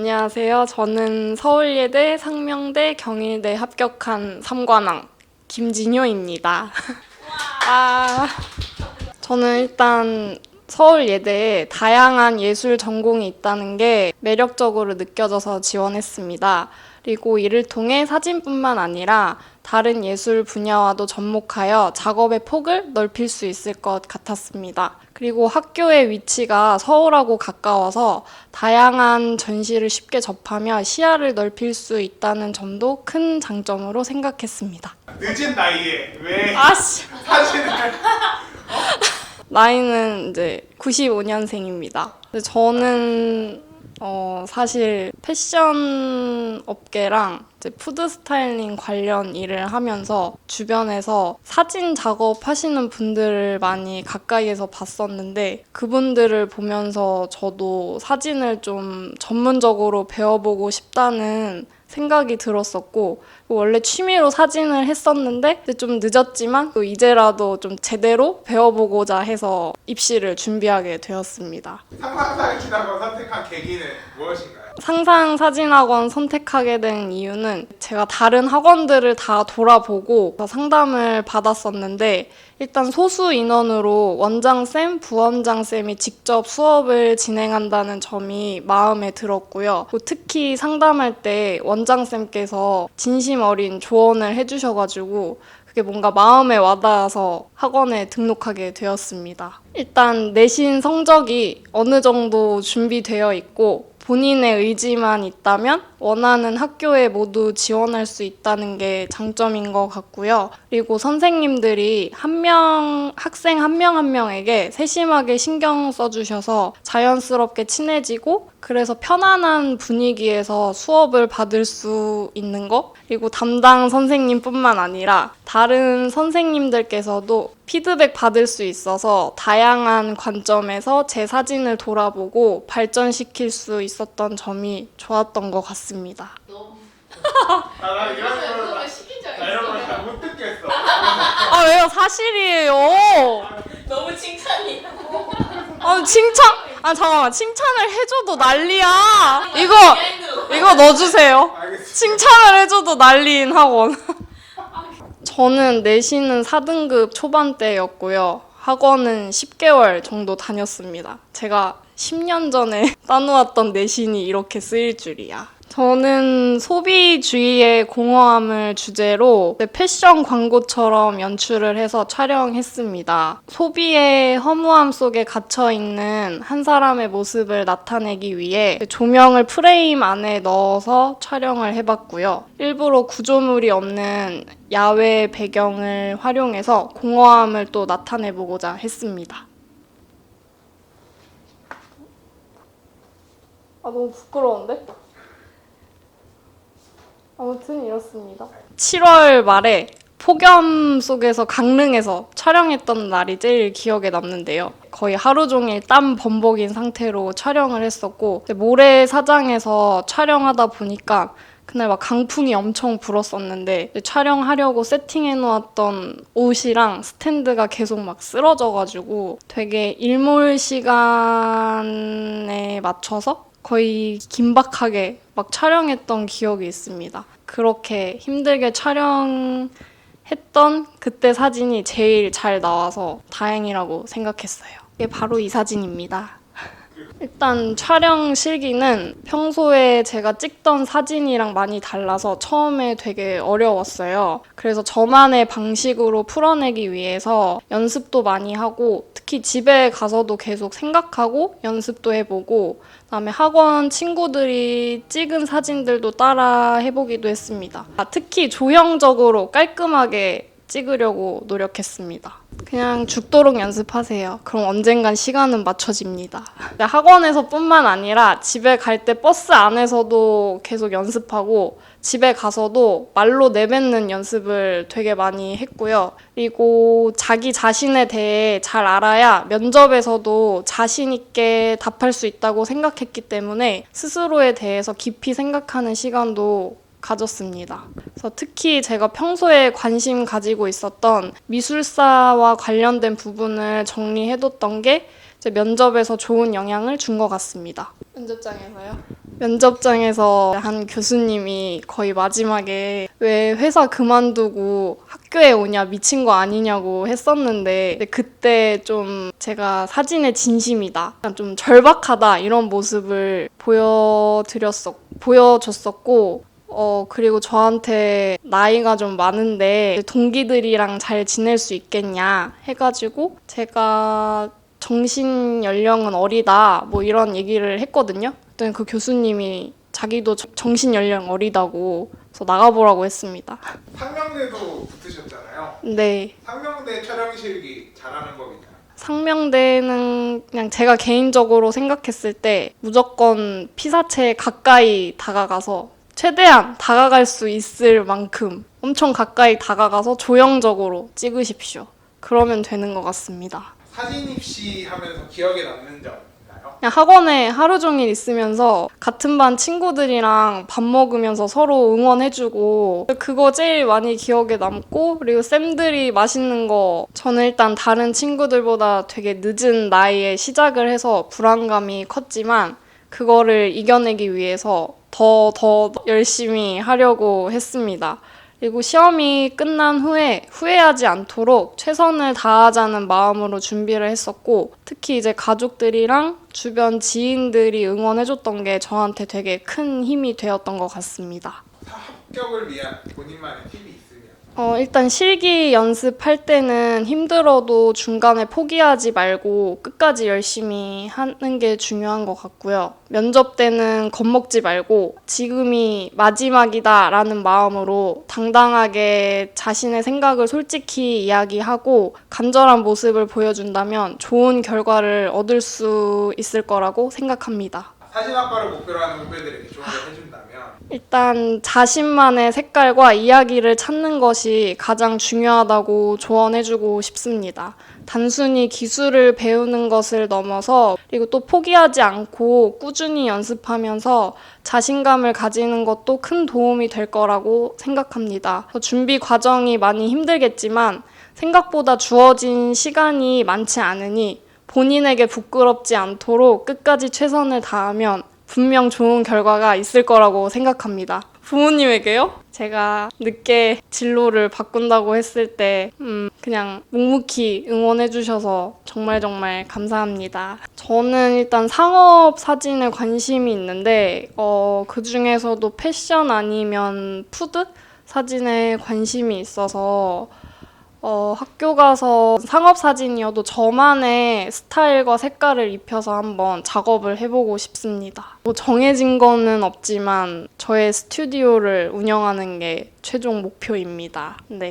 안녕하세요. 저는 서울예대, 상명대, 경희대 합격한 삼관왕 김진효입니다. 아, 저는 일단 서울예대에 다양한 예술 전공이 있다는 게 매력적으로 느껴져서 지원했습니다. 그리고 이를 통해 사진뿐만 아니라 다른 예술 분야와도 접목하여 작업의 폭을 넓힐 수 있을 것 같았습니다. 그리고 학교의 위치가 서울하고 가까워서 다양한 전시를 쉽게 접하며 시야를 넓힐 수 있다는 점도 큰 장점으로 생각했습니다. 늦은 나이에 왜 아씨! 사진을 나이는 이제 95년생입니다. 저는 어, 사실 패션 업계랑 푸드 스타일링 관련 일을 하면서 주변에서 사진 작업하시는 분들을 많이 가까이에서 봤었는데 그분들을 보면서 저도 사진을 좀 전문적으로 배워보고 싶다는 생각이 들었었고 원래 취미로 사진을 했었는데 좀 늦었지만 또 이제라도 좀 제대로 배워보고자 해서 입시를 준비하게 되었습니다. 상상사진학원 선택한 계기는 무엇인가요? 상상 사진학원 선택하게 된 이유는 제가 다른 학원들을 다 돌아보고 상담을 받았었는데 일단 소수 인원으로 원장쌤, 부원장쌤이 직접 수업을 진행한다는 점이 마음에 들었고요. 또 특히 상담할 때 원장쌤께서 진심 어린 조언을 해주셔가지고 그게 뭔가 마음에 와닿아서 학원에 등록하게 되었습니다. 일단 내신 성적이 어느 정도 준비되어 있고 본인의 의지만 있다면 원하는 학교에 모두 지원할 수 있다는 게 장점인 것 같고요. 그리고 선생님들이 한 명, 학생 한 명 한 명에게 세심하게 신경 써주셔서 자연스럽게 친해지고 그래서 편안한 분위기에서 수업을 받을 수 있는 거 그리고 담당 선생님뿐만 아니라 다른 선생님들께서도 피드백 받을 수 있어서 다양한 관점에서 제 사진을 돌아보고 발전시킬 수 있었던 점이 좋았던 것 같습니다. 너무 아, 나 이런 거는 나, 너무 시기적이야. 나 이런 거잘못 듣겠어. 아 왜요? 사실이에요. 너무 칭찬이야. 아 칭찬? 아 잠깐만 칭찬을 해줘도 난리야. 이거. 이거 넣어주세요. 칭찬을 해줘도 난리인 학원. 저는 내신은 4등급 초반대였고요. 학원은 10개월 정도 다녔습니다. 제가 10년 전에 따놓았던 내신이 이렇게 쓰일 줄이야. 저는 소비주의의 공허함을 주제로 패션 광고처럼 연출을 해서 촬영했습니다. 소비의 허무함 속에 갇혀 있는 한 사람의 모습을 나타내기 위해 조명을 프레임 안에 넣어서 촬영을 해봤고요. 일부러 구조물이 없는 야외 배경을 활용해서 공허함을 또 나타내보고자 했습니다. 아 너무 부끄러운데? 아무튼 이렇습니다. 7월 말에 폭염 속에서 강릉에서 촬영했던 날이 제일 기억에 남는데요. 거의 하루 종일 땀 범벅인 상태로 촬영을 했었고 모래 사장에서 촬영하다 보니까 그날 막 강풍이 엄청 불었었는데 촬영하려고 세팅해 놓았던 옷이랑 스탠드가 계속 막 쓰러져가지고 되게 일몰 시간에 맞춰서 거의 긴박하게 막 촬영했던 기억이 있습니다. 그렇게 힘들게 촬영했던 그때 사진이 제일 잘 나와서 다행이라고 생각했어요. 이게 바로 이 사진입니다. 일단 촬영 실기는 평소에 제가 찍던 사진이랑 많이 달라서 처음에 되게 어려웠어요. 그래서 저만의 방식으로 풀어내기 위해서 연습도 많이 하고 특히 집에 가서도 계속 생각하고 연습도 해보고 그다음에 학원 친구들이 찍은 사진들도 따라 해보기도 했습니다. 아, 특히 조형적으로 깔끔하게 찍으려고 노력했습니다. 그냥 죽도록 연습하세요. 그럼 언젠간 시간은 맞춰집니다. 학원에서뿐만 아니라 집에 갈 때 버스 안에서도 계속 연습하고 집에 가서도 말로 내뱉는 연습을 되게 많이 했고요. 그리고 자기 자신에 대해 잘 알아야 면접에서도 자신 있게 답할 수 있다고 생각했기 때문에 스스로에 대해서 깊이 생각하는 시간도 가졌습니다. 그래서 특히 제가 평소에 관심 가지고 있었던 미술사와 관련된 부분을 정리해뒀던 게 면접에서 좋은 영향을 준 것 같습니다. 면접장에서요? 면접장에서 한 교수님이 거의 마지막에 왜 회사 그만두고 학교에 오냐 미친 거 아니냐고 했었는데 그때 좀 제가 사진의 진심이다 좀 절박하다 이런 모습을 보여드렸었 보여줬었고 어 그리고 저한테 나이가 좀 많은데 동기들이랑 잘 지낼 수 있겠냐 해가지고 제가 정신 연령은 어리다 뭐 이런 얘기를 했거든요. 그랬더니 그 교수님이 자기도 저- 정신 연령 어리다고 그래서 나가보라고 했습니다. 상명대도 붙으셨잖아요. 네. 상명대 촬영 실기 잘하는 법 있나요? 상명대는 그냥 제가 개인적으로 생각했을 때 무조건 피사체에 가까이 다가가서 최대한 다가갈 수 있을 만큼 엄청 가까이 다가가서 조형적으로 찍으십시오. 그러면 되는 것 같습니다. 사진 입시 하면서 기억에 남는 점 있나요? 그냥 학원에 하루 종일 있으면서 같은 반 친구들이랑 밥 먹으면서 서로 응원해주고 그거 제일 많이 기억에 남고 그리고 쌤들이 맛있는 거 저는 일단 다른 친구들보다 되게 늦은 나이에 시작을 해서 불안감이 컸지만 그거를 이겨내기 위해서 더, 더 열심히 하려고 했습니다. 그리고 시험이 끝난 후에 후회하지 않도록 최선을 다하자는 마음으로 준비를 했었고, 특히 이제 가족들이랑 주변 지인들이 응원해줬던 게 저한테 되게 큰 힘이 되었던 것 같습니다. 합격을 위한 본인만의 팁이 있으면 어, 일단 실기 연습할 때는 힘들어도 중간에 포기하지 말고 끝까지 열심히 하는 게 중요한 것 같고요. 면접 때는 겁먹지 말고 지금이 마지막이다라는 마음으로 당당하게 자신의 생각을 솔직히 이야기하고 간절한 모습을 보여준다면 좋은 결과를 얻을 수 있을 거라고 생각합니다. 사진학과를 목표로 하는 후배들에게 조언을 해준다면 일단 자신만의 색깔과 이야기를 찾는 것이 가장 중요하다고 조언해주고 싶습니다. 단순히 기술을 배우는 것을 넘어서 그리고 또 포기하지 않고 꾸준히 연습하면서 자신감을 가지는 것도 큰 도움이 될 거라고 생각합니다. 준비 과정이 많이 힘들겠지만 생각보다 주어진 시간이 많지 않으니 본인에게 부끄럽지 않도록 끝까지 최선을 다하면 분명 좋은 결과가 있을 거라고 생각합니다. 부모님에게요? 제가 늦게 진로를 바꾼다고 했을 때, 음, 그냥 묵묵히 응원해주셔서 정말 정말 감사합니다. 저는 일단 상업 사진에 관심이 있는데, 어, 그 중에서도 패션 아니면 푸드 사진에 관심이 있어서, 어, 학교 가서 상업 사진이어도 저만의 스타일과 색깔을 입혀서 한번 작업을 해보고 싶습니다. 뭐 정해진 거는 없지만 저의 스튜디오를 운영하는 게 최종 목표입니다. 네.